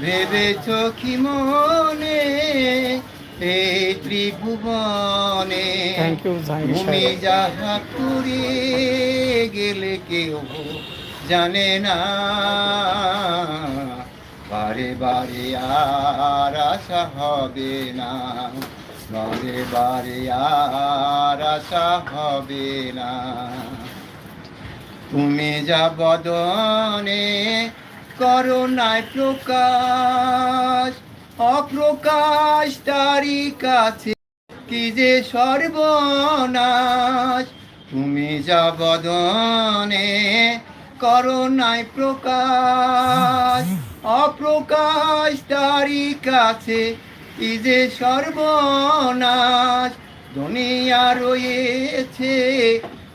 ভেবেছ কি মনে এই ত্রিভুবনে তুমি যাহা করে গেলে কেউ জানে না। বারে বারে আর আশা হবে না বারে বারে আর আশা হবে না। তুমি যা বদনে করোনায় প্রকাশ অপ্রকাশ তারি কাছে কি যে সর্বনাশ? তুমি যা বদনে করোনায় প্রকাশ অপ্রকাশ তারি কাছে কি যে সর্বনাশ? দুনিয়া রয়েছে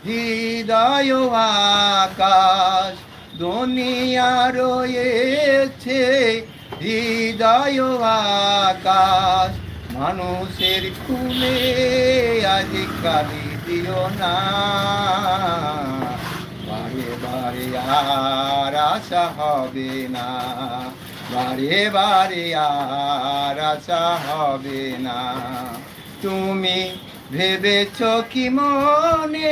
হৃদয় আকাশ। দুনিয়া রয়েছে হৃদয় আকাশ। মানুষের খুলে আজ কালি দিও না। বারে বারে আর আশা হবে না। বারে বারে আর আশা হবে না। তুমি ভেবেছ কি মনে?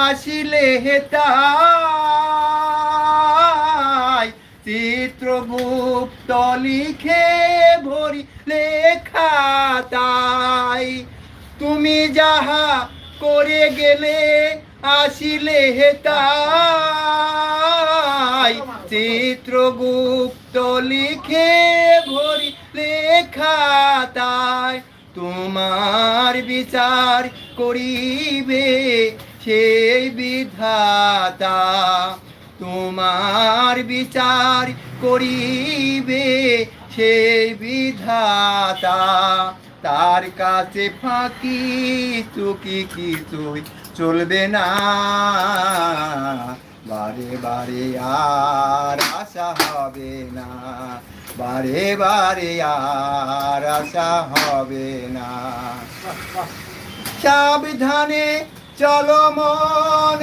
আসিলে হেতাই চিত্রগুপ্ত লিখে ভরি লেখা তাই। তুমি যাহা করে গেলে আসিলে হেতাই চিত্রগুপ্ত লিখে ভরি লেখা তাই। তোমার বিচার করিবে সেই বিধাতা তোমার বিচার করিবে। সেই বিধাতা তার কাছে ফাঁকি চুকি কিছুই চলবে না। বারে বারে আর আশা হবে না। বারে বারে আর আশা হবে না। সাবধানে চলো মন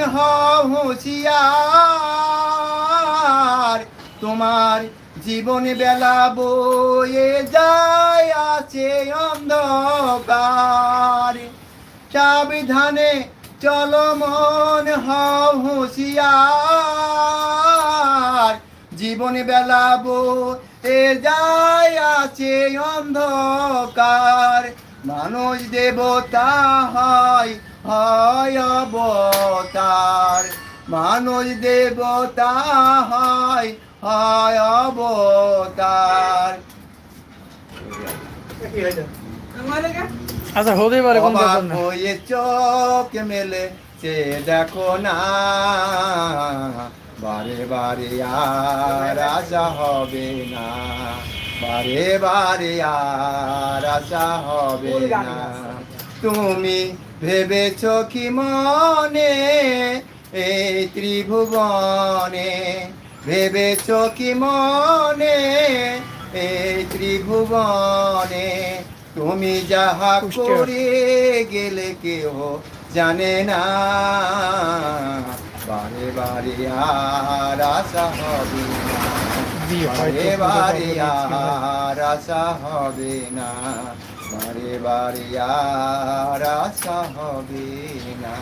হুঁশিয়ার। তোমার জীবন বেলা বয়ে যায়, আছে অন্ধকার। সাবধানে চলো মন হুঁশিয়ার। জীবন বেলা বয়ে যায়, আছে অন্ধকার। মানুষ দেবতা হয় হয় অবতার মানুষ দেবতা হয় হয় অবতার আচ্ছা হতে পারে কোন হয়ে চোখ মেলে সে দেখো না। বারে বারে আর আশা হবে না। বারে বারে আর আশা হবে না। তুমি ভেবেছ কি মনে এই ত্রিভুবনে? ভেবেছ কি মনে এই ত্রিভুবনে? তুমি যাহা করে গেলে কেউ জানে না। বারে বারে আর আশা হবে জি বারে বারে আর আশা হবে না। বারে বারে আর আশা হবে না।